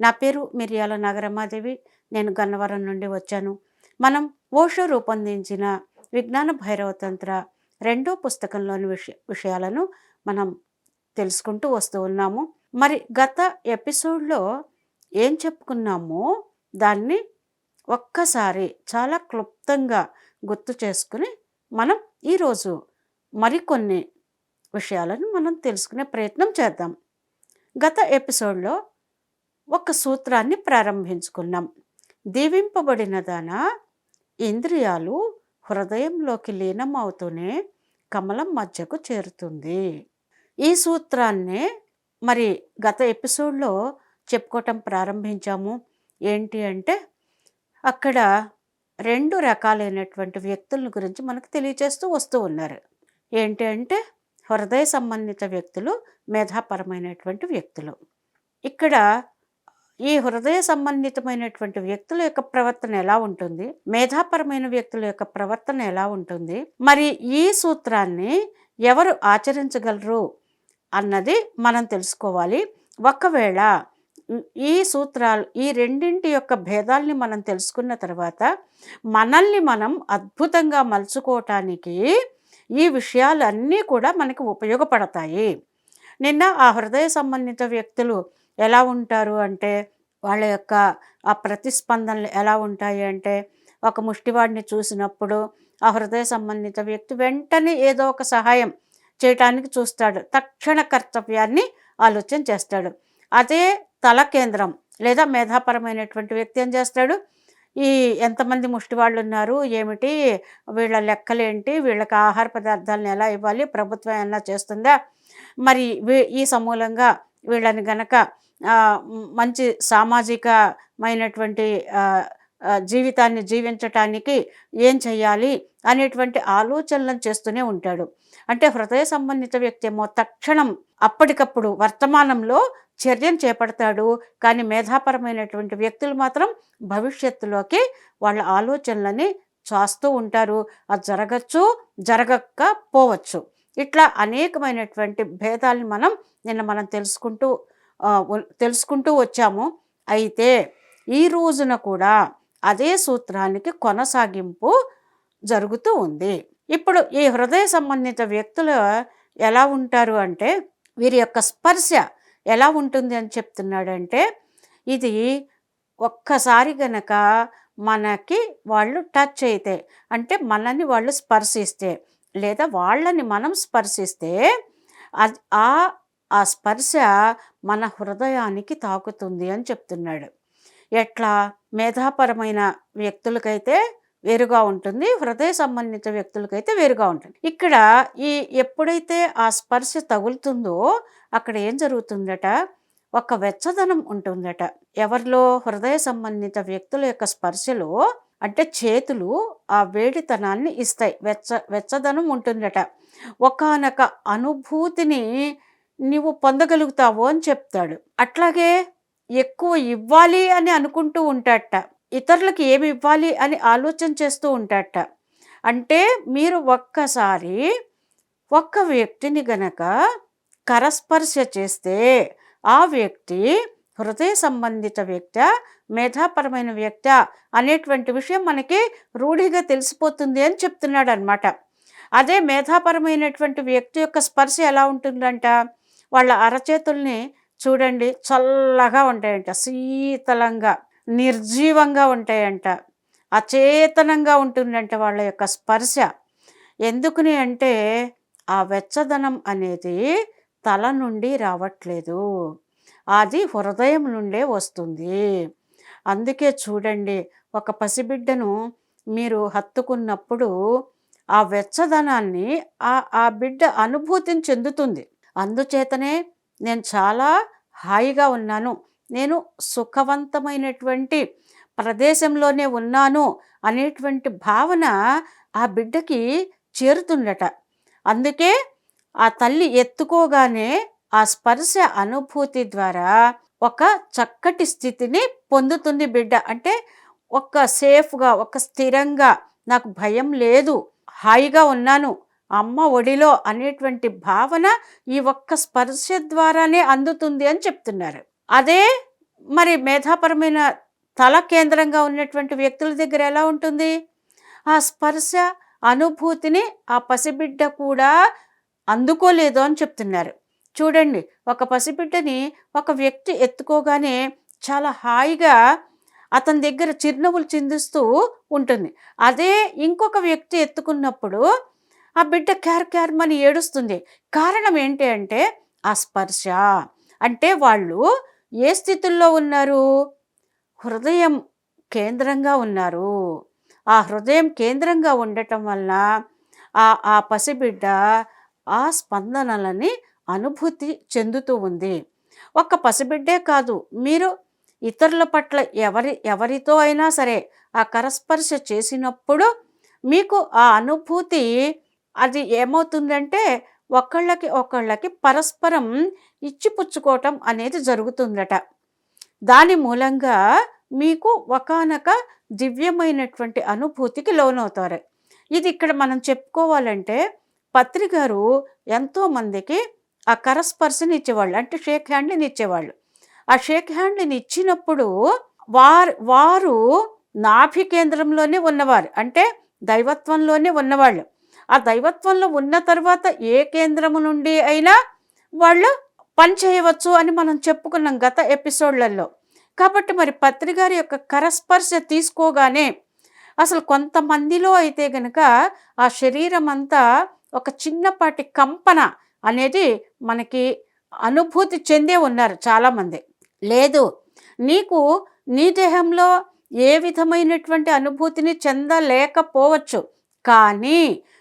నా పేరు మిర్యాల నాగరమాదేవి. నేను గన్నవరం నుండి వచ్చాను. మనం ఓషో రూపొందించిన విజ్ఞాన భైరవతంత్ర రెండో పుస్తకంలోని విషయ విషయాలను మనం తెలుసుకుంటూ వస్తూ ఉన్నాము. మరి గత ఎపిసోడ్లో ఏం చెప్పుకున్నామో దాన్ని ఒక్కసారి చాలా క్లుప్తంగా గుర్తు చేసుకుని మనం ఈరోజు మరికొన్ని విషయాలను మనం తెలుసుకునే ప్రయత్నం చేద్దాం. గత ఎపిసోడ్లో ఒక సూత్రాన్ని ప్రారంభించుకున్నాం. దీవింపబడిన దాన ఇంద్రియాలు హృదయంలోకి లీనమవుతూనే కమలం మధ్యకు చేరుతుంది. ఈ సూత్రాన్నే మరి గత ఎపిసోడ్లో చెప్పుకోవటం ప్రారంభించాము. ఏంటి అంటే అక్కడ రెండు రకాలైనటువంటి వ్యక్తుల గురించి మనకు తెలియజేస్తూ వస్తూ ఉన్నారు. ఏంటి అంటే హృదయ సంబంధిత వ్యక్తులు మేధాపరమైనటువంటి వ్యక్తులు. ఇక్కడ ఈ హృదయ సంబంధితమైనటువంటి వ్యక్తుల యొక్క ప్రవర్తన ఎలా ఉంటుంది? మేధాపరమైన వ్యక్తుల యొక్క ప్రవర్తన ఎలా ఉంటుంది? మరి ఈ సూత్రాన్ని ఎవరు ఆచరించగలరు అన్నది మనం తెలుసుకోవాలి. ఒకవేళ ఈ సూత్రాలు ఈ రెండింటి యొక్క భేదాల్ని మనం తెలుసుకున్న తర్వాత మనల్ని మనం అద్భుతంగా మలుచుకోవటానికి ఈ విషయాలన్నీ కూడా మనకి ఉపయోగపడతాయి. నిన్న ఆ హృదయ సంబంధిత వ్యక్తులు ఎలా ఉంటారు అంటే వాళ్ళ యొక్క ఆ ప్రతిస్పందనలు ఎలా ఉంటాయి అంటే ఒక ముష్టివాడిని చూసినప్పుడు ఆ హృదయ సంబంధిత వ్యక్తి వెంటనే ఏదో ఒక సహాయం చేయటానికి చూస్తాడు. తక్షణ కర్తవ్యాన్ని ఆలోచన చేస్తాడు. అదే తల కేంద్రం లేదా మేధాపరమైనటువంటి వ్యక్తి ఏం చేస్తాడు? ఈ ఎంతమంది ముష్టివాళ్ళు ఉన్నారు? ఏమిటి? వీళ్ళ లెక్కలేంటి? వీళ్ళకి ఆహార పదార్థాలను ఎలా ఇవ్వాలి? ప్రభుత్వం ఏమన్నా చేస్తుందా? మరి ఈ సమూలంగా వీళ్ళని గనక మంచి సామాజికమైనటువంటి జీవితాన్ని జీవించటానికి ఏం చేయాలి అనేటువంటి ఆలోచనలను చేస్తూనే ఉంటాడు. అంటే హృదయ సంబంధిత వ్యక్తి ఏమో తక్షణం అప్పటికప్పుడు వర్తమానంలో చర్యను చేపడతాడు. కానీ మేధాపరమైనటువంటి వ్యక్తులు మాత్రం భవిష్యత్తులోకి వాళ్ళ ఆలోచనలని చాస్తూ ఉంటారు. అది జరగచ్చు జరగకపోవచ్చు ఇట్లా అనేకమైనటువంటి భేదాల్ని మనం నిన్న మనం తెలుసుకుంటూ తెలుసుకుంటూ వచ్చాము. అయితే ఈ రోజున కూడా అదే సూత్రానికి కొనసాగింపు జరుగుతూ ఉంది. ఇప్పుడు ఈ హృదయ సంబంధిత వ్యక్తులు ఎలా ఉంటారు అంటే వీరి యొక్క స్పర్శ ఎలా ఉంటుంది అని చెప్తున్నాడంటే ఇది ఒక్కసారి గనక మనకి వాళ్ళు టచ్ అయితే అంటే మనల్ని వాళ్ళు స్పర్శిస్తే లేదా వాళ్ళని మనం స్పర్శిస్తే అది ఆ ఆ స్పర్శ మన హృదయానికి తాకుతుంది అని చెప్తున్నాడు. ఎట్లా? మేధాపరమైన వ్యక్తులకైతే వేరుగా ఉంటుంది హృదయ సంబంధిత వ్యక్తులకైతే వేరుగా ఉంటుంది. ఇక్కడ ఈ ఎప్పుడైతే ఆ స్పర్శ తగులుతుందో అక్కడ ఏం జరుగుతుందట? ఒక వెచ్చదనం ఉంటుందట. ఎవరిలో? హృదయ సంబంధిత వ్యక్తుల యొక్క స్పర్శలో అంటే చేతులు ఆ వేడితనాన్ని ఇస్తాయి. వెచ్చ వెచ్చదనం ఉంటుందట. ఒకానొక అనుభూతిని నువ్వు పొందగలుగుతావు అని చెప్తాడు. అట్లాగే ఎక్కువ ఇవ్వాలి అని అనుకుంటూ ఉంటాడట. ఇతరులకు ఏమి ఇవ్వాలి అని ఆలోచన చేస్తూ ఉంటాట అంటే మీరు ఒక్కసారి ఒక్క వ్యక్తిని గనక కరస్పర్శ చేస్తే ఆ వ్యక్తి హృదయ సంబంధిత వ్యక్తి మేధాపరమైన వ్యక్తి అనేటువంటి విషయం మనకి రూఢిగా తెలిసిపోతుంది అని చెప్తున్నాడు అనమాట అదే మేధాపరమైనటువంటి వ్యక్తి యొక్క స్పర్శ ఎలా ఉంటుందంట? వాళ్ళ అరచేతుల్ని చూడండి చల్లగా ఉంటాయంట. శీతలంగా నిర్జీవంగా ఉంటాయంట. అచేతనంగా ఉంటుందంట వాళ్ళ యొక్క స్పర్శ. ఎందుకుని అంటే ఆ వెచ్చదనం అనేది తల నుండి రావట్లేదు. అది హృదయం నుండే వస్తుంది. అందుకే చూడండి ఒక పసిబిడ్డను మీరు హత్తుకున్నప్పుడు ఆ వెచ్చదనాన్ని ఆ ఆ బిడ్డ అనుభూతిని చెందుతుంది. అందుచేతనే నేను చాలా హాయిగా ఉన్నాను. నేను సుఖవంతమైనటువంటి ప్రదేశంలోనే ఉన్నాను అనేటువంటి భావన ఆ బిడ్డకి చేరుతుండట అందుకే ఆ తల్లి ఎత్తుకోగానే ఆ స్పర్శ అనుభూతి ద్వారా ఒక చక్కటి స్థితిని పొందుతుంది బిడ్డ. అంటే ఒక సేఫ్గా ఒక స్థిరంగా నాకు భయం లేదు. హాయిగా ఉన్నాను. అమ్మ ఒడిలో అనేటువంటి భావన ఈ ఒక్క స్పర్శ ద్వారానే అందుతుంది అని చెప్తున్నారు. అదే మరి మేధాపరమైన తల కేంద్రంగా ఉన్నటువంటి వ్యక్తుల దగ్గర ఎలా ఉంటుంది? ఆ స్పర్శ అనుభూతిని ఆ పసిబిడ్డ కూడా అందుకోలేదు అని చెప్తున్నారు. చూడండి ఒక పసిబిడ్డని ఒక వ్యక్తి ఎత్తుకోగానే చాలా హాయిగా అతని దగ్గర చిరునవ్వులు చిందిస్తూ ఉంటుంది. అదే ఇంకొక వ్యక్తి ఎత్తుకున్నప్పుడు ఆ బిడ్డ క్యార్ క్యార్మని ఏడుస్తుంది. కారణం ఏంటి అంటే ఆ స్పర్శ. అంటే వాళ్ళు ఏ స్థితుల్లో ఉన్నారు? హృదయం కేంద్రంగా ఉన్నారు. ఆ హృదయం కేంద్రంగా ఉండటం వల్ల ఆ ఆ పసిబిడ్డ ఆ స్పందనలని అనుభూతి చెందుతూ ఉంది. ఒక్క పసిబిడ్డే కాదు మీరు ఇతరుల పట్ల ఎవరి ఎవరితో అయినా సరే ఆ కరస్పర్శ చేసినప్పుడు మీకు ఆ అనుభూతి అది ఏమవుతుందంటే ఒకళ్ళకి ఒకళ్ళకి పరస్పరం ఇచ్చిపుచ్చుకోవటం అనేది జరుగుతుందట. దాని మూలంగా మీకు ఒకనొక దివ్యమైనటువంటి అనుభూతికి లోనవుతారు. ఇది ఇక్కడ మనం చెప్పుకోవాలంటే పత్రికారు ఎంతోమందికి ఆ కరస్పర్శని ఇచ్చేవాళ్ళు అంటే షేక్ హ్యాండ్ని ఇచ్చేవాళ్ళు. ఆ షేక్ హ్యాండ్ని ఇచ్చినప్పుడు వారు వారు నాభి కేంద్రంలోనే ఉన్నవారు అంటే దైవత్వంలోనే ఉన్నవాళ్ళు. ఆ దైవత్వంలో ఉన్న తర్వాత ఏ కేంద్రము నుండి అయినా వాళ్ళు పని చేయవచ్చు అని మనం చెప్పుకున్నాం గత ఎపిసోడ్లలో. కాబట్టి మరి పత్రికారి యొక్క కరస్పర్శ తీసుకోగానే అసలు కొంతమందిలో అయితే గనక ఆ శరీరం అంతా ఒక చిన్నపాటి కంపన అనేది మనకి అనుభూతి చెందే ఉన్నారు చాలామంది. లేదు నీకు నీ దేహంలో ఏ విధమైనటువంటి అనుభూతిని చెందలేకపోవచ్చు. కానీ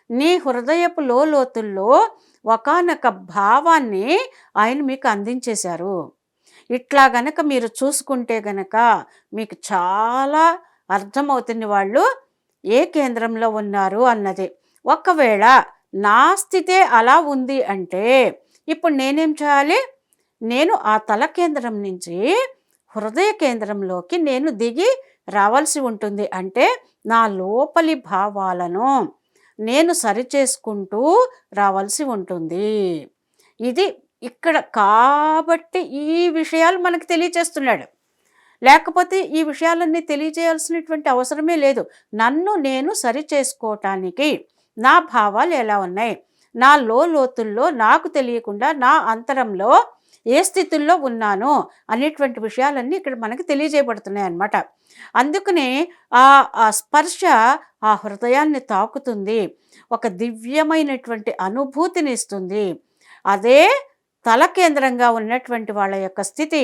నీ హృదయపు లోతుల్లో ఒకనొక భావాన్ని ఆయన మీకు అందించేశారు. ఇట్లా గనక మీరు చూసుకుంటే గనక మీకు చాలా అర్థమవుతుంది వాళ్ళు ఏ కేంద్రంలో ఉన్నారు అన్నది. ఒకవేళ నా స్థితే అలా ఉంది అంటే ఇప్పుడు నేనేం చేయాలి? నేను ఆ తల కేంద్రం నుంచి హృదయ కేంద్రంలోకి నేను దిగి రావాల్సి ఉంటుంది. అంటే నా లోపలి భావాలను నేను సరిచేసుకుంటూ రావాల్సి ఉంటుంది. ఇది ఇక్కడ కాబట్టి ఈ విషయాలు మనకు తెలియచేస్తున్నాడు. లేకపోతే ఈ విషయాలన్నీ తెలియజేయాల్సినటువంటి అవసరమే లేదు. నన్ను నేను సరి చేసుకోవటానికి నా భావాలు ఎలా ఉన్నాయి? నా లో లోతుల్లో నాకు తెలియకుండా నా అంతరంలో ఏ స్థితుల్లో ఉన్నానో అనేటువంటి విషయాలన్నీ ఇక్కడ మనకి తెలియజేయబడుతున్నాయి అన్నమాట. అందుకనే ఆ ఆ స్పర్శ ఆ హృదయాన్ని తాకుతుంది ఒక దివ్యమైనటువంటి అనుభూతిని ఇస్తుంది. అదే తల కేంద్రంగా ఉన్నటువంటి వాళ్ళ యొక్క స్థితి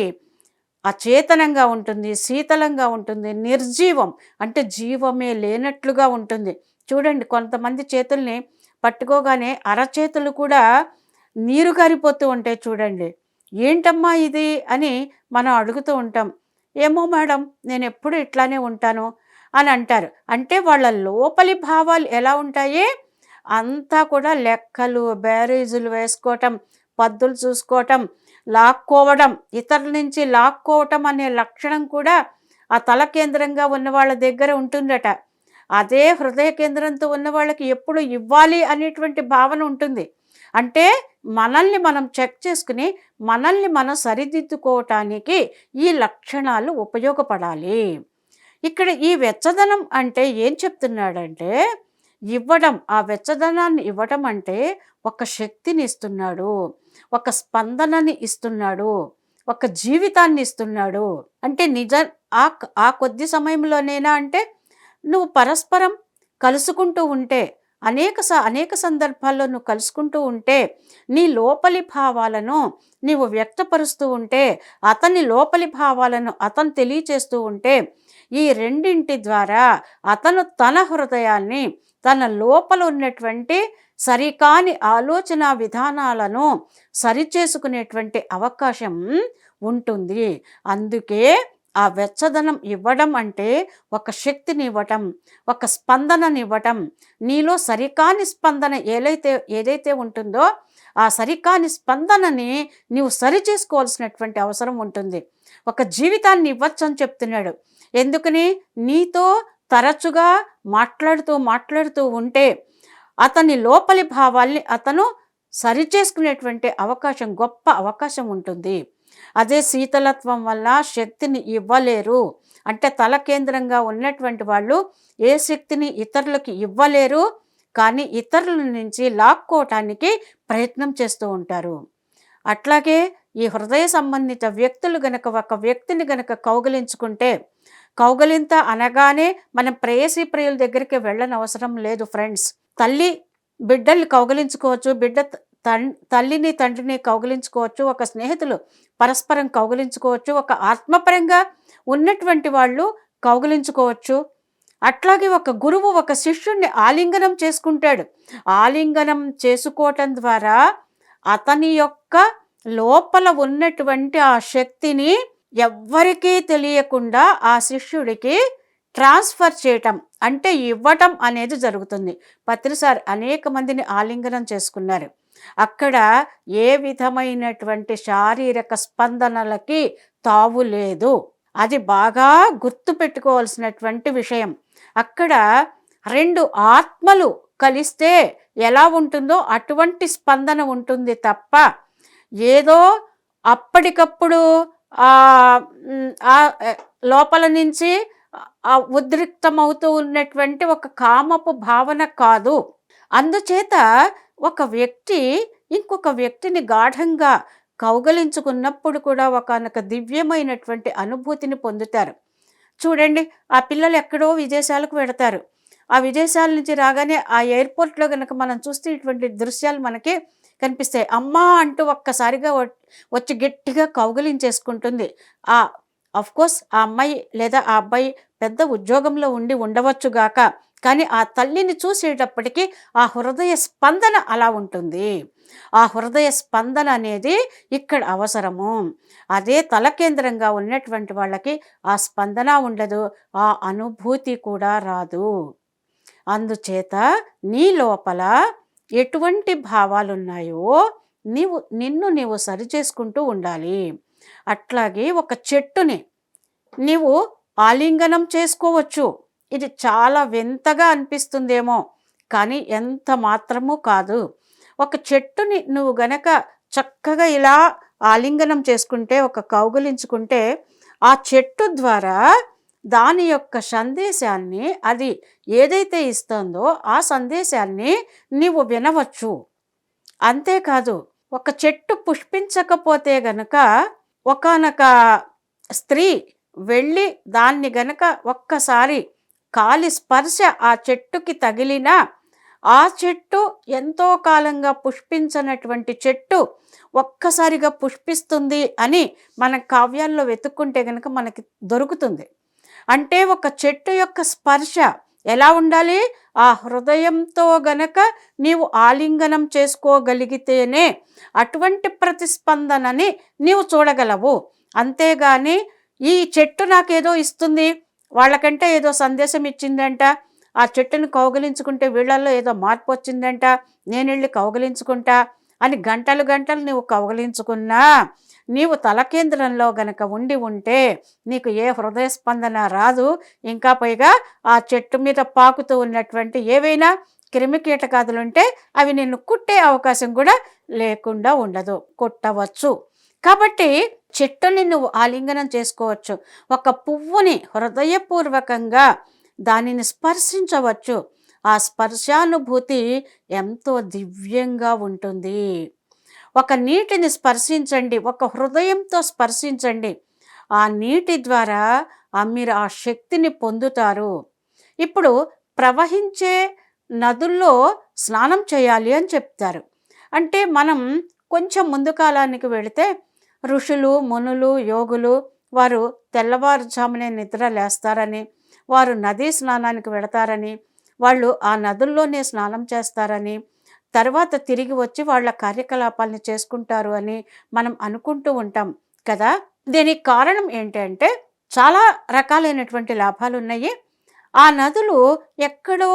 అచేతనంగా ఉంటుంది శీతలంగా ఉంటుంది నిర్జీవం అంటే జీవమే లేనట్లుగా ఉంటుంది. చూడండి కొంతమంది చేతుల్ని పట్టుకోగానే అరచేతులు కూడా నీరు గారిపోతూ ఉంటాయి చూడండి. ఏంటమ్మా ఇది? అని మనం అడుగుతూ ఉంటాం. ఏమో మేడం నేను ఎప్పుడు ఇట్లానే ఉంటాను అని అంటారు. అంటే వాళ్ళ లోపలి భావాలు ఎలా ఉంటాయి? అంతా కూడా లెక్కలు బ్యారేజులు వేసుకోవటం పద్దులు చూసుకోవటం లాక్కోవడం ఇతరుల నుంచి లాక్కోవటం అనే లక్షణం కూడా ఆ తల కేంద్రంగా ఉన్న వాళ్ళ దగ్గర ఉంటుందట. అదే హృదయ కేంద్రంతో ఉన్న వాళ్ళకి ఎప్పుడు ఇవ్వాలి అనేటువంటి భావన ఉంటుంది. అంటే మనల్ని మనం చెక్ చేసుకుని మనల్ని మనం సరిదిద్దుకోవటానికి ఈ లక్షణాలు ఉపయోగపడాలి. ఇక్కడ ఈ వెచ్చదనం అంటే ఏం చెప్తున్నాడంటే ఇవ్వడం ఆ వెచ్చదనాన్ని ఇవ్వడం అంటే ఒక శక్తిని ఇస్తున్నాడు ఒక స్పందనని ఇస్తున్నాడు ఒక జీవితాన్ని ఇస్తున్నాడు. అంటే నిజ ఆ ఆ కొద్ది సమయంలోనేనా అంటే నువ్వు పరస్పరం కలుసుకుంటూ ఉంటే అనేక స అనేక సందర్భాల్లో నువ్వు కలుసుకుంటూ ఉంటే నీ లోపలి భావాలను నీవు వ్యక్తపరుస్తూ ఉంటే అతని లోపలి భావాలను అతను తెలియచేస్తూ ఉంటే ఈ రెండింటి ద్వారా అతను తన హృదయాన్ని తన లోపల ఉన్నటువంటి సరికాని ఆలోచన విధానాలను సరిచేసుకునేటువంటి అవకాశం ఉంటుంది. అందుకే ఆ వెచ్చదనం ఇవ్వడం అంటే ఒక శక్తినివ్వటం ఒక స్పందననివ్వటం. నీలో సరికాని స్పందన ఏదైతే ఏదైతే ఉంటుందో ఆ సరికాని స్పందనని నీవు సరి చేసుకోవాల్సినటువంటి అవసరం ఉంటుంది. ఒక జీవితాన్ని ఇవ్వచ్చు అని చెప్తున్నాడు. ఎందుకని? నీతో తరచుగా మాట్లాడుతూ మాట్లాడుతూ ఉంటే అతని లోపలి భావాల్ని అతను సరిచేసుకునేటువంటి అవకాశం గొప్ప అవకాశం ఉంటుంది. అదే శీతలత్వం వల్ల శక్తిని ఇవ్వలేరు. అంటే తల కేంద్రంగా ఉన్నటువంటి వాళ్ళు ఏ శక్తిని ఇతరులకి ఇవ్వలేరు. కానీ ఇతరుల నుంచి లాక్కోవటానికి ప్రయత్నం చేస్తూ ఉంటారు. అట్లాగే ఈ హృదయ సంబంధిత వ్యక్తులు గనక ఒక వ్యక్తిని గనక కౌగలించుకుంటే కౌగలింత అనగానే మనం ప్రేయసి ప్రియుల దగ్గరికి వెళ్ళనవసరం లేదు ఫ్రెండ్స్. తల్లి బిడ్డల్ని కౌగలించుకోవచ్చు బిడ్డ తల్లిని తండ్రిని కౌగలించుకోవచ్చు ఒక స్నేహితులు పరస్పరం కౌగలించుకోవచ్చు ఒక ఆత్మపరంగా ఉన్నటువంటి వాళ్ళు కౌగలించుకోవచ్చు. అట్లాగే ఒక గురువు ఒక శిష్యుణ్ణి ఆలింగనం చేసుకుంటాడు. ఆలింగనం చేసుకోవటం ద్వారా అతని యొక్క లోపల ఉన్నటువంటి ఆ శక్తిని ఎవ్వరికీ తెలియకుండా ఆ శిష్యుడికి ట్రాన్స్ఫర్ చేయటం అంటే ఇవ్వటం అనేది జరుగుతుంది. పత్రిసారి అనేక మందిని ఆలింగనం చేసుకున్నారు. అక్కడ ఏ విధమైనటువంటి శారీరక స్పందనలకి తావు లేదు. అది బాగా గుర్తు పెట్టుకోవాల్సినటువంటి విషయం. అక్కడ రెండు ఆత్మలు కలిస్తే ఎలా ఉంటుందో అటువంటి స్పందన ఉంటుంది తప్ప ఏదో అప్పటికప్పుడు లోపల నుంచి ఉద్రిక్తమవుతూ ఉన్నటువంటి ఒక కామపు భావన కాదు. అందుచేత ఒక వ్యక్తి ఇంకొక వ్యక్తిని గాఢంగా కౌగలించుకున్నప్పుడు కూడా ఒకనొక దివ్యమైనటువంటి అనుభూతిని పొందుతారు. చూడండి ఆ పిల్లలు ఎక్కడో విదేశాలకు వెడతారు ఆ విదేశాల నుంచి రాగానే ఆ ఎయిర్పోర్ట్లో కనుక మనం చూస్తే ఇటువంటి దృశ్యాలు మనకి కనిపిస్తాయి. అమ్మా అంటూ ఒక్కసారిగా వచ్చి గట్టిగా కౌగలించేసుకుంటుంది. ఆ అఫ్కోర్స్ ఆ అమ్మాయి లేదా ఆ అబ్బాయి పెద్ద ఉద్యోగంలో ఉండి ఉండవచ్చుగాక కానీ ఆ తల్లిని చూసేటప్పటికీ ఆ హృదయ స్పందన అలా ఉంటుంది. ఆ హృదయ స్పందన అనేది ఇక్కడ అవసరము. అదే తలకేంద్రంగా ఉన్నటువంటి వాళ్ళకి ఆ స్పందన ఉండదు ఆ అనుభూతి కూడా రాదు. అందుచేత నీ లోపల ఎటువంటి భావాలున్నాయో నీవు నిన్ను నీవు సరిచేసుకుంటూ ఉండాలి. అట్లాగే ఒక చెట్టుని నీవు ఆలింగనం చేసుకోవచ్చు. ఇది చాలా వింతగా అనిపిస్తుందేమో. కానీ ఎంత మాత్రము కాదు. ఒక చెట్టుని నువ్వు గనక చక్కగా ఇలా ఆలింగనం చేసుకుంటే ఒక కౌగులించుకుంటే ఆ చెట్టు ద్వారా దాని యొక్క సందేశాన్ని అది ఏదైతే ఇస్తుందో ఆ సందేశాన్ని నీవు వినవచ్చు. అంతేకాదు ఒక చెట్టు పుష్పించకపోతే గనక ఒకానొక స్త్రీ వెళ్ళి దాన్ని గనక ఒక్కసారి కాలి స్పర్శ ఆ చెట్టుకి తగిలినా ఆ చెట్టు ఎంతో కాలంగా పుష్పించనటువంటి చెట్టు ఒక్కసారిగా పుష్పిస్తుంది అని మన కావ్యాల్లో వెతుక్కుంటే కనుక మనకి దొరుకుతుంది. అంటే ఒక చెట్టు యొక్క స్పర్శ ఎలా ఉండాలి? ఆ హృదయంతో గనక నీవు ఆలింగనం చేసుకోగలిగితేనే అటువంటి ప్రతిస్పందనని నీవు చూడగలవు. అంతేగాని ఈ చెట్టు నాకేదో ఇస్తుంది. వాళ్ళకంటే ఏదో సందేశం ఇచ్చిందంట. ఆ చెట్టుని కౌగిలించుకుంటే వీళ్ళల్లో ఏదో మార్పు వచ్చిందంట. నేను వెళ్ళి కౌగిలించుకుంటా అని గంటలు గంటలు నీవు కౌగిలించుకున్నా నీవు తలకేంద్రంలో గనక ఉండి ఉంటే నీకు ఏ హృదయ స్పందన రాదు. ఇంకా పైగా ఆ చెట్టు మీద పాకుతూ ఉన్నటువంటి ఏవైనా క్రిమికీటకాదులు ఉంటే అవి నిన్ను కుట్టే అవకాశం కూడా లేకుండా ఉండదు. కుట్టవచ్చు. కాబట్టి చెట్టుని నువ్వు ఆలింగనం చేసుకోవచ్చు. ఒక పువ్వుని హృదయపూర్వకంగా దానిని స్పర్శించవచ్చు. ఆ స్పర్శానుభూతి ఎంతో దివ్యంగా ఉంటుంది. ఒక నీటిని స్పర్శించండి. ఒక హృదయంతో స్పర్శించండి. ఆ నీటి ద్వారా ఆ మీరు ఆ శక్తిని పొందుతారు. ఇప్పుడు ప్రవహించే నదుల్లో స్నానం చేయాలి అని చెప్తారు. అంటే మనం కొంచెం ముందు కాలానికి వెళితే ఋషులు మునులు యోగులు వారు తెల్లవారుజామునే నిద్ర లేస్తారని వారు నదీ స్నానానికి వెడతారని వాళ్ళు ఆ నదుల్లోనే స్నానం చేస్తారని తర్వాత తిరిగి వచ్చి వాళ్ళ కార్యకలాపాలను చేసుకుంటారు అని మనం అనుకుంటూ ఉంటాం కదా. దీనికి కారణం ఏంటంటే చాలా రకాలైనటువంటి లాభాలు ఉన్నాయి ఆ నదులు ఎక్కడో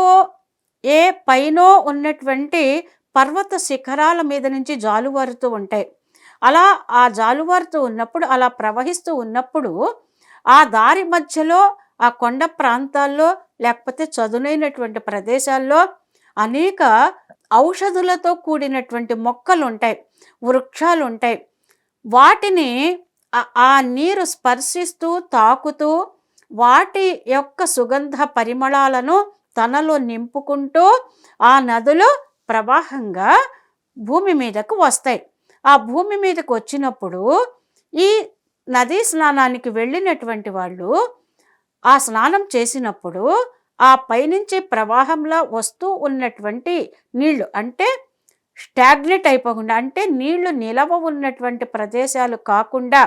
ఏ పైనో ఉన్నటువంటి పర్వత శిఖరాల మీద నుంచి జాలువారుతూ ఉంటాయి. అలా ఆ జాలువారుతూ ఉన్నప్పుడు అలా ప్రవహిస్తూ ఉన్నప్పుడు ఆ దారి మధ్యలో ఆ కొండ ప్రాంతాల్లో లేకపోతే చదునైనటువంటి ప్రదేశాల్లో అనేక ఔషధులతో కూడినటువంటి మొక్కలు ఉంటాయి వృక్షాలు ఉంటాయి వాటిని ఆ- ఆ నీరు స్పర్శిస్తూ తాకుతూ వాటి యొక్క సుగంధ పరిమళాలను తనలో నింపుకుంటూ ఆ నదులు ప్రవాహంగా భూమి మీదకు వస్తాయి. ఆ భూమి మీదకు వచ్చినప్పుడు ఈ నదీ స్నానానికి వెళ్ళినటువంటి వాళ్ళు ఆ స్నానం చేసినప్పుడు ఆ పైనుంచి ప్రవాహంలా వస్తూ ఉన్నటువంటి నీళ్ళు అంటే స్టాగ్నెట్ అయిపోకుండా అంటే నీళ్ళు నిలవ ఉన్నటువంటి ప్రదేశాలు కాకుండా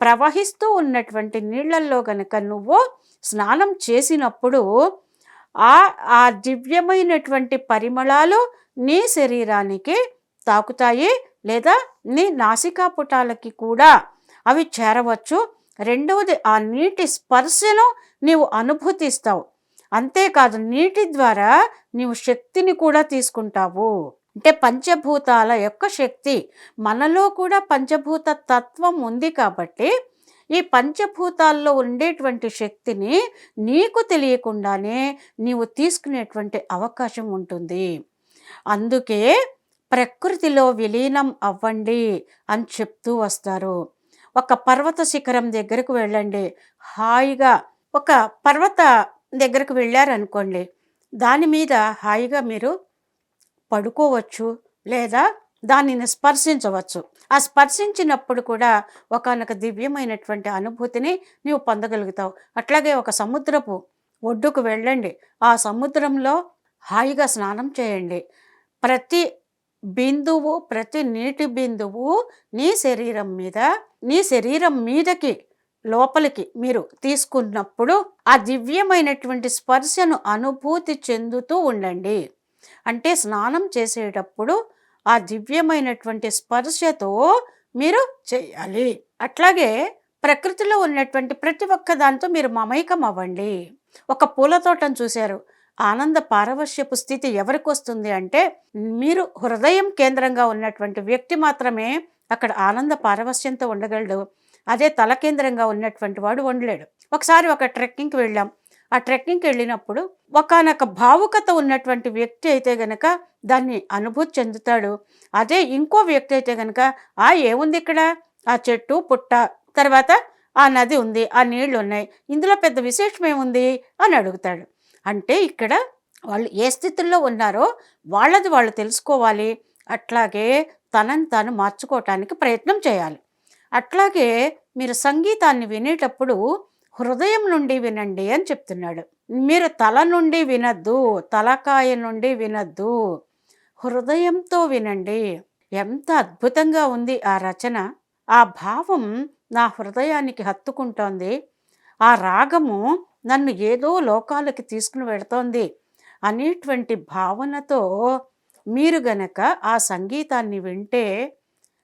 ప్రవహిస్తూ ఉన్నటువంటి నీళ్ళల్లో గనక నువ్వు స్నానం చేసినప్పుడు ఆ ఆ దివ్యమైనటువంటి పరిమళాలు నీ శరీరానికి తాకుతాయి లేదా నీ నాసికా పుటాలకి కూడా అవి చేరవచ్చు. రెండవది ఆ నీటి స్పర్శను నీవు అనుభూతిస్తావు. అంతేకాదు నీటి ద్వారా నీవు శక్తిని కూడా తీసుకుంటావు. అంటే పంచభూతాల యొక్క శక్తి. మనలో కూడా పంచభూత తత్వం ఉంది కాబట్టి ఈ పంచభూతాల్లో ఉండేటువంటి శక్తిని నీకు తెలియకుండానే నీవు తీసుకునేటువంటి అవకాశం ఉంటుంది. అందుకే ప్రకృతిలో విలీనం అవ్వండి అని చెప్తూ వస్తారు. ఒక పర్వత శిఖరం దగ్గరకు వెళ్ళండి. హాయిగా ఒక పర్వత దగ్గరకు వెళ్ళారనుకోండి దాని మీద హాయిగా మీరు పడుకోవచ్చు లేదా దానిని స్పర్శించవచ్చు. ఆ స్పర్శించినప్పుడు కూడా ఒకనొక దివ్యమైనటువంటి అనుభూతిని నీవు పొందగలుగుతావు. అట్లాగే ఒక సముద్రపు ఒడ్డుకు వెళ్ళండి. ఆ సముద్రంలో హాయిగా స్నానం చేయండి. ప్రతి బిందువు ప్రతి నీటి బిందువు నీ శరీరం మీద నీ శరీరం మీదకి లోపలికి మీరు తీసుకున్నప్పుడు ఆ దివ్యమైనటువంటి స్పర్శను అనుభూతి చెందుతూ ఉండండి. అంటే స్నానం చేసేటప్పుడు ఆ దివ్యమైనటువంటి స్పర్శతో మీరు చేయాలి. అట్లాగే ప్రకృతిలో ఉన్నటువంటి ప్రతి ఒక్క దాంతో మీరు మమైకం అవ్వండి ఒక పూల తోటను చూశారు. ఆనంద పారవశ్యపు స్థితి ఎవరికి వస్తుంది అంటే మీరు హృదయం కేంద్రంగా ఉన్నటువంటి వ్యక్తి మాత్రమే అక్కడ ఆనంద పారవశ్యంతో ఉండగలడు. అదే తల కేంద్రంగా ఉన్నటువంటి వాడు ఉండలేడు. ఒకసారి ఒక ట్రెక్కింగ్కి వెళ్ళాం. ఆ ట్రెక్కింగ్కి వెళ్ళినప్పుడు ఒకనొక భావుకత ఉన్నటువంటి వ్యక్తి అయితే గనక దాన్ని అనుభూతి చెందుతాడు. అదే ఇంకో వ్యక్తి అయితే గనక ఆ ఏముంది ఇక్కడ? ఆ చెట్టు పుట్ట తర్వాత ఆ నది ఉంది ఆ నీళ్ళు ఉన్నాయి ఇందులో పెద్ద విశేషం ఏముంది? అని అడుగుతాడు. అంటే ఇక్కడ వాళ్ళు ఏ స్థితిలో ఉన్నారో వాళ్ళది వాళ్ళు తెలుసుకోవాలి. అట్లాగే తనని తాను మార్చుకోవటానికి ప్రయత్నం చేయాలి. అట్లాగే మీరు సంగీతాన్ని వినేటప్పుడు హృదయం నుండి వినండి అని చెప్తున్నాడు. మీరు తల నుండి వినద్దు తలకాయ నుండి వినద్దు హృదయంతో వినండి. ఎంత అద్భుతంగా ఉంది ఆ రచన. ఆ భావం నా హృదయానికి హత్తుకుంటోంది. ఆ రాగము నన్ను ఏదో లోకాలకి తీసుకుని వెడుతోంది అనేటువంటి భావనతో మీరు గనక ఆ సంగీతాన్ని వింటే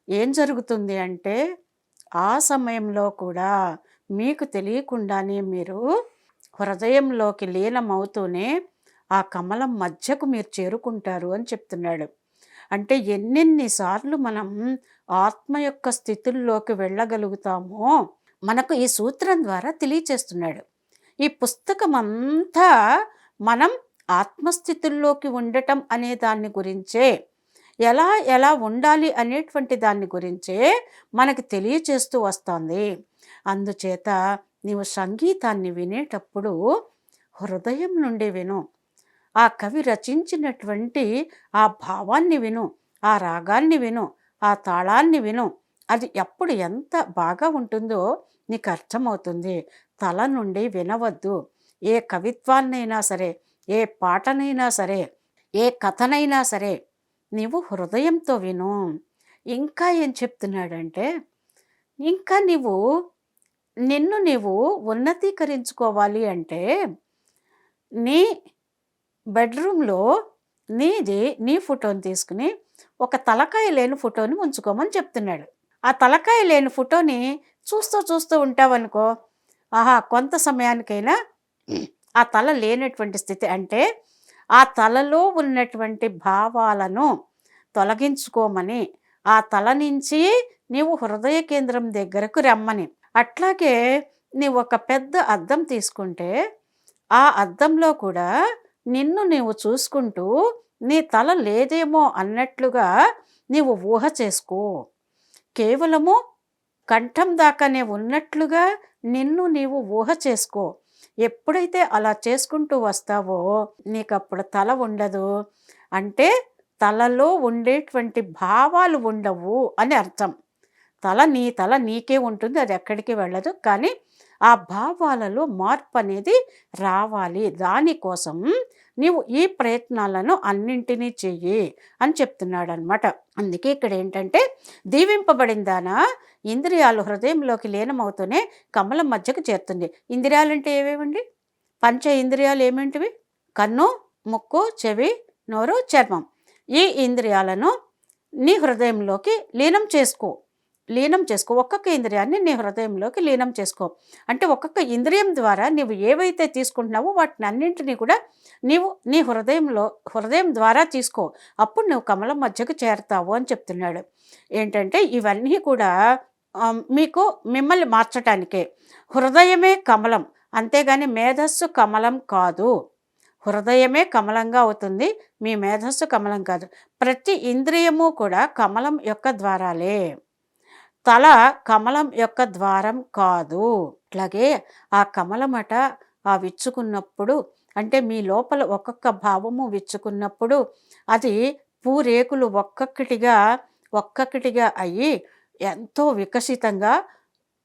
ఏం జరుగుతుంది అంటే ఆ సమయంలో కూడా మీకు తెలియకుండానే మీరు హృదయంలోకి లీనమవుతూనే ఆ కమలం మధ్యకు మీరు చేరుకుంటారు అని చెప్తున్నాడు. అంటే ఎన్నెన్నిసార్లు మనం ఆత్మ యొక్క స్థితుల్లోకి వెళ్ళగలుగుతామో మనకు ఈ సూత్రం ద్వారా తెలియచేస్తున్నాడు. ఈ పుస్తకం అంతా మనం ఆత్మస్థితుల్లోకి ఉండటం అనే దాన్ని గురించే. ఎలా ఎలా ఉండాలి అనేటువంటి దాన్ని గురించే మనకు తెలియచేస్తూ వస్తుంది. అందుచేత నీవు సంగీతాన్ని వినేటప్పుడు హృదయం నుండి విను. ఆ కవి రచించినటువంటి ఆ భావాన్ని విను. ఆ రాగాన్ని విను. ఆ తాళాన్ని విను. అది ఎప్పుడు ఎంత బాగా ఉంటుందో నీకు అర్థమవుతుంది తల నుండి వినవద్దు. ఏ కవిత్వాన్నైనా సరే ఏ పాటనైనా సరే ఏ కథనైనా సరే నీవు హృదయంతో విను. ఇంకా ఏం చెప్తున్నాడంటే ఇంకా నీవు నిన్ను నీవు ఉన్నతీకరించుకోవాలి అంటే నీ బెడ్రూమ్లో నీది నీ ఫోటోని తీసుకుని ఒక తలకాయ లేని ఫోటోని ఉంచుకోమని చెప్తున్నాడు. ఆ తలకాయ లేని ఫోటోని చూస్తూ చూస్తూ ఉంటావనుకో ఆహా కొంత సమయానికైనా ఆ తల లేనటువంటి స్థితి అంటే ఆ తలలో ఉన్నటువంటి భావాలను తొలగించుకోమని ఆ తల నుంచి నీవు హృదయ కేంద్రం దగ్గరకు రమ్మని. అట్లాగే నీవు ఒక పెద్ద అద్దం తీసుకుంటే ఆ అద్దంలో కూడా నిన్ను నీవు చూసుకుంటూ నీ తల లేదేమో అన్నట్లుగా నీవు ఊహ చేసుకో. కేవలము కంఠం దాకానే ఉన్నట్లుగా నిన్ను నీవు ఊహ చేసుకో. ఎప్పుడైతే అలా చేసుకుంటూ వస్తావో నీకు అప్పుడు తల ఉండదు. అంటే తలలో ఉండేటువంటి భావాలు ఉండవు అని అర్థం. తల నీ తల నీకే ఉంటుంది అది ఎక్కడికి వెళ్ళదు. కానీ ఆ భావాలలో మార్పు అనేది రావాలి. దానికోసం నీవు ఈ ప్రయత్నాలను అన్నింటినీ చెయ్యి అని చెప్తున్నాడు అనమాట అందుకే ఇక్కడ ఏంటంటే దీవింపబడిందానా? ఇంద్రియాలు హృదయంలోకి లీనమవుతూనే కమలం మధ్యకు చేరుతుంది. ఇంద్రియాలంటే ఏవేవండి? పంచ ఇంద్రియాలు ఏమేంటివి? కన్ను ముక్కు చెవి నోరు చర్మం. ఈ ఇంద్రియాలను నీ హృదయంలోకి లీనం చేసుకో. లీనం చేసుకో. ఒక్కొక్క ఇంద్రియాన్ని నీ హృదయంలోకి లీనం చేసుకో. అంటే ఒక్కొక్క ఇంద్రియం ద్వారా నీవు ఏవైతే తీసుకుంటున్నావో వాటిని అన్నింటినీ కూడా నీవు నీ హృదయంలో హృదయం ద్వారా తీసుకో. అప్పుడు నువ్వు కమలం మధ్యకు చేరతావు అని చెప్తున్నాడు. ఏంటంటే ఇవన్నీ కూడా మీకు మిమ్మల్ని మార్చటానికే. హృదయమే కమలం. అంతేగాని మేధస్సు కమలం కాదు. హృదయమే కమలంగా అవుతుంది. మీ మేధస్సు కమలం కాదు. ప్రతి ఇంద్రియము కూడా కమలం యొక్క ద్వారాలే. తల కమలం యొక్క ద్వారం కాదు. అట్లాగే ఆ కమలమట ఆ విచ్చుకున్నప్పుడు అంటే మీ లోపల ఒక్కొక్క భావము విచ్చుకున్నప్పుడు అది పూరేకులు ఒక్కొక్కటిగా ఒక్కొక్కటిగా అయ్యి ఎంతో వికసితంగా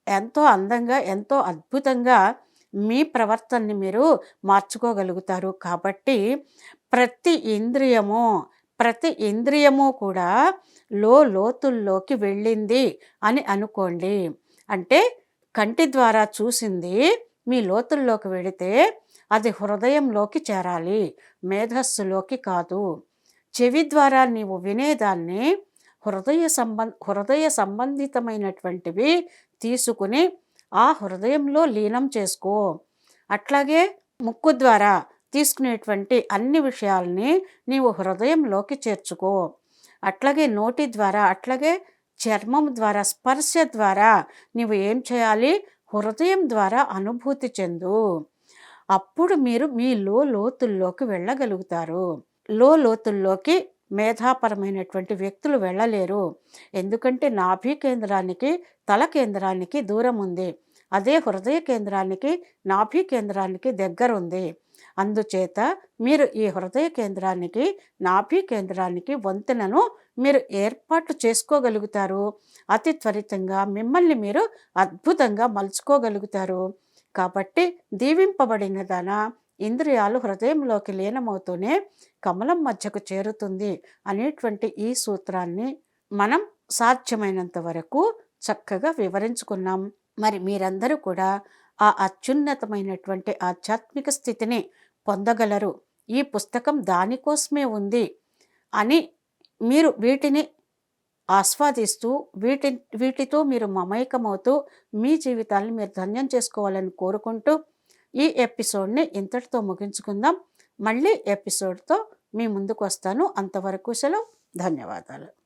ఎంతో అందంగా ఎంతో అద్భుతంగా మీ ప్రవర్తనని మీరు మార్చుకోగలుగుతారు. కాబట్టి ప్రతి ఇంద్రియము ప్రతి ఇంద్రియము కూడా లో లోతుల్లోకి వెళ్ళింది అని అనుకోండి. అంటే కంటి ద్వారా చూసింది మీ లోతుల్లోకి వెళితే అది హృదయంలోకి చేరాలి మేధస్సులోకి కాదు. చెవి ద్వారా నీవు వినేదాన్ని హృదయ సంబంధ హృదయ సంబంధితమైనటువంటివి తీసుకుని ఆ హృదయంలో లీనం చేసుకో. అట్లాగే ముక్కు ద్వారా తీసుకునేటువంటి అన్ని విషయాల్ని నీవు హృదయంలోకి చేర్చుకో. అట్లాగే నోటి ద్వారా అట్లాగే చర్మం ద్వారా స్పర్శ ద్వారా నీవు ఏం చేయాలి? హృదయం ద్వారా అనుభూతి చెందు. అప్పుడు మీరు మీ లో లోతుల్లోకి వెళ్ళగలుగుతారు. లో లోతుల్లోకి మేధాపరమైనటువంటి వ్యక్తులు వెళ్ళలేరు. ఎందుకంటే నాభి కేంద్రానికి తల కేంద్రానికి దూరం ఉంది. అదే హృదయ కేంద్రానికి నాభి కేంద్రానికి దగ్గర ఉంది. అందుచేత మీరు ఈ హృదయ కేంద్రానికి నాభి కేంద్రానికి వంతెనను మీరు ఏర్పాటు చేసుకోగలుగుతారు. అతి త్వరితంగా మిమ్మల్ని మీరు అద్భుతంగా మలుచుకోగలుగుతారు. కాబట్టి దీవింపబడినదన ఇంద్రియాలు హృదయంలోకి లీనమవుతూనే కమలం మధ్యకు చేరుతుంది అనేటువంటి ఈ సూత్రాన్ని మనం సాధ్యమైనంత వరకు చక్కగా వివరించుకున్నాం. మరి మీరందరూ కూడా ఆ అత్యున్నతమైనటువంటి ఆధ్యాత్మిక స్థితిని పొందగలరు. ఈ పుస్తకం దానికోసమే ఉంది అని మీరు వీటిని ఆస్వాదిస్తూ వీటి వీటితో మీరు మమైకమవుతూ మీ జీవితాన్ని మీరు ధన్యం చేసుకోవాలని కోరుకుంటూ ఈ ఎపిసోడ్ని ఇంతటితో ముగించుకుందాం. మళ్ళీ ఎపిసోడ్తో మీ ముందుకు వస్తాను. అంతవరకు సెలవు. ధన్యవాదాలు.